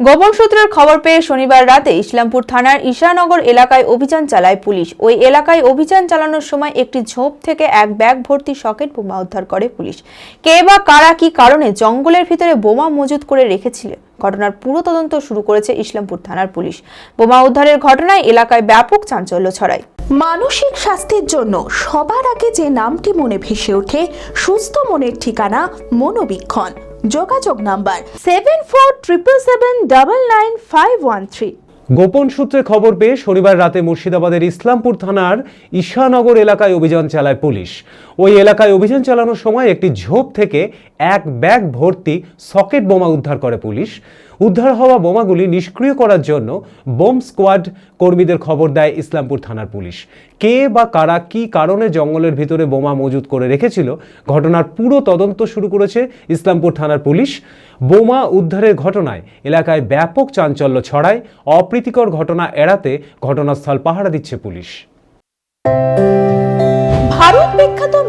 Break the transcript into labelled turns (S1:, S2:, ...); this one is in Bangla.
S1: গোপন সূত্রের খবর পেয়ে শনিবার রাতে ইসলামপুর থানার ঈশানগর এলাকায় অভিযান চালায় পুলিশ। ওই এলাকায় অভিযান চালানোর সময় একটি ঝোপ থেকে এক ব্যাগ ভর্তি সকেট বোমা উদ্ধার করে পুলিশ। কে বা কারা কি কারণে জঙ্গলের ভিতরে বোমা মজুত করে রেখেছিল ঘটনার পুরো তদন্ত শুরু করেছে ইসলামপুর থানার পুলিশ। বোমা উদ্ধারের ঘটনায় এলাকায় ব্যাপক চাঞ্চল্য ছড়ায়।
S2: মানসিক স্বাস্থ্যের জন্য সবার আগে যে নামটি মনে ভেসে ওঠে, সুস্থ মনের ঠিকানা মনোবীক্ষণ। যোগাযোগ number seven four triple seven double nine five one three
S3: গোপন সূত্রে খবর পেয়ে শনিবার রাতে মুর্শিদাবাদের ইসলামপুর থানার ঈশানগর এলাকায় অভিযান চালায় পুলিশ। ওই এলাকায় অভিযান চালানোর সময় একটি ঝোপ থেকে এক ব্যাগ ভর্তি সকেট বোমা উদ্ধার করে পুলিশ। উদ্ধার হওয়া বোমাগুলি নিষ্ক্রিয় করার জন্য বোম স্কোয়াড কর্মীদের খবর দেয় ইসলামপুর থানার পুলিশ। কে বা কারা কি কারণে জঙ্গলের ভিতরে বোমা মজুত করে রেখেছিল, ঘটনার পুরো তদন্ত শুরু করেছে ইসলামপুর থানার পুলিশ। বোমা উদ্ধারের ঘটনায় এলাকায় ব্যাপক চাঞ্চল্য ছড়ায়, অপ্রীতিকর ঘটনা এড়াতে ঘটনাস্থল পাহারা দিচ্ছে পুলিশ।